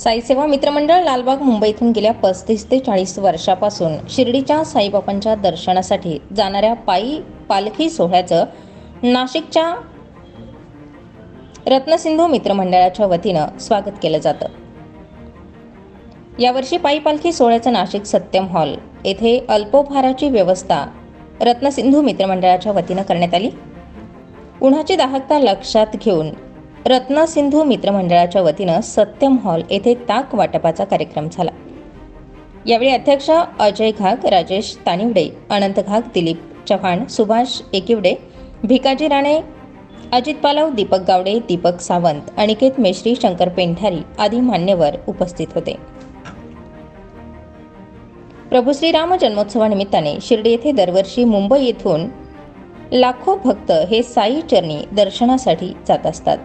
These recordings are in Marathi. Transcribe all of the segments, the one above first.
साईसेवा मित्रमंडळ लालबाग मुंबईतून गेल्या पस्तीस ते चाळीस वर्षापासून शिर्डीच्या साईबाबांच्या दर्शनासाठी जाणाऱ्या पायी पालखी सोहळ्याचं नाशिकच्या रत्नसिंधू मित्रमंडळाच्या वतीनं स्वागत केलं जातं. यावर्षी पायी पालखी सोहळ्याचं नाशिक सत्यम हॉल येथे अल्पोपहाराची व्यवस्था रत्नसिंधू मित्रमंडळाच्या वतीनं करण्यात आली. उन्हाची दाहकता लक्षात घेऊन रत्नासिंधू मित्रमंडळाच्या वतीनं सत्यम हॉल येथे ताक वाटपाचा कार्यक्रम झाला. यावेळी अध्यक्ष अजय घाग राजेश तानिवडे अनंत घाग दिलीप चव्हाण सुभाष एकिवडे भिकाजी राणे अजित पालव दीपक गावडे दीपक सावंत अनिकेत मेश्री शंकर पेंढारी आदी मान्यवर उपस्थित होते. प्रभू श्रीराम जन्मोत्सवानिमित्ताने शिर्डी येथे दरवर्षी मुंबई येथून लाखो भक्त हे साई चरणी दर्शनासाठी जात असतात.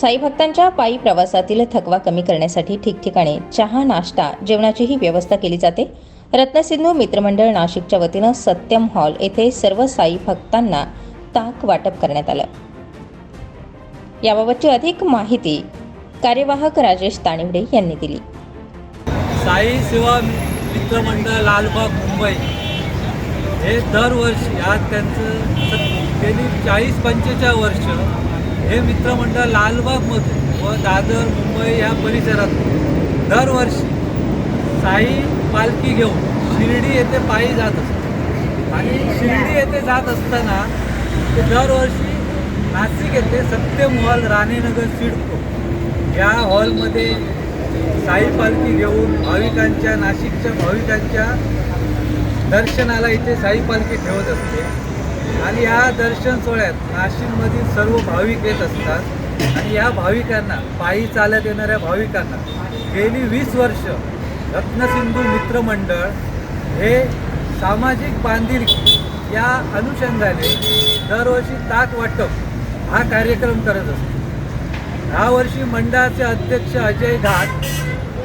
साई भक्तांच्या पायी प्रवासातील थकवा कमी करण्यासाठी ठिकठिकाणी चहा नाश्ता जेवणाचीही व्यवस्था केली जाते. रत्नसिंधू मित्रमंडळ नाशिकच्या वतीनं सत्यम हॉल येथे सर्व साई भक्तांना ताक वाटप करण्यात आलं. याबाबतची अधिक माहिती कार्यवाहक राजेश तानिवडे यांनी दिली. साई सेवा मित्रमंडळ लालबाग मुंबई. हे दरवर्षी आज त्यांचं गेली चाळीस पंचेचाळीस वर्ष हे मित्रमंडळ लालबागमध्ये व दादर मुंबई या परिसरात दरवर्षी साई पालखी घेऊन शिर्डी येथे पायी जात असते आणि शिर्डी येथे जात असताना ते दरवर्षी नाशिक येथे सत्यम हॉल राणेनगर सिडको या हॉलमध्ये साई पालखी घेऊन भाविकांच्या नाशिकच्या भाविकांच्या दर्शनाला इथे साई पालखी ठेवत असते. आणि या दर्शन सोहळ्यात नाशिकमधील सर्व भाविक येत असतात. आणि या भाविकांना पायी चालत येणाऱ्या भाविकांना गेली वीस वर्ष रत्नसिंधू मित्रमंडळ हे सामाजिक बांधिलकी या अनुषंगाने दरवर्षी ताक वाटप हा कार्यक्रम करत असतो. ह्या वर्षी मंडळाचे अध्यक्ष अजय घाट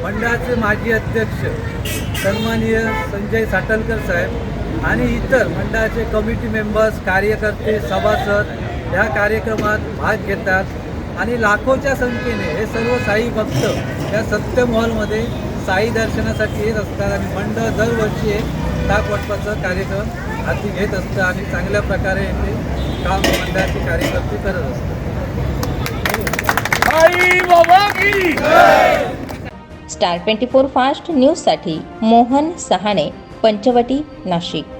मंडळाचे माजी अध्यक्ष सन्माननीय संजय साटलकर साहेब आणि इतर मंडळाचे कमिटी मेंबर्स कार्यकर्ते सभासद या कार्यक्रमात भाग घेतात. आणि लाखोच्या संख्येने हे सर्व साई भक्त या सत्यम हॉलमध्ये साई दर्शनासाठी येत असतात आणि मंडळ दरवर्षी हे ताक वाटपाचा कार्यक्रम हाती घेत असतं आणि चांगल्या प्रकारे येथे काम मंडळाचे कार्यकर्ते करत असतात. स्टार ट्वेंटी फोर फास्ट न्यूजसाठी मोहन सहाणे. पंचवटी नाशिक.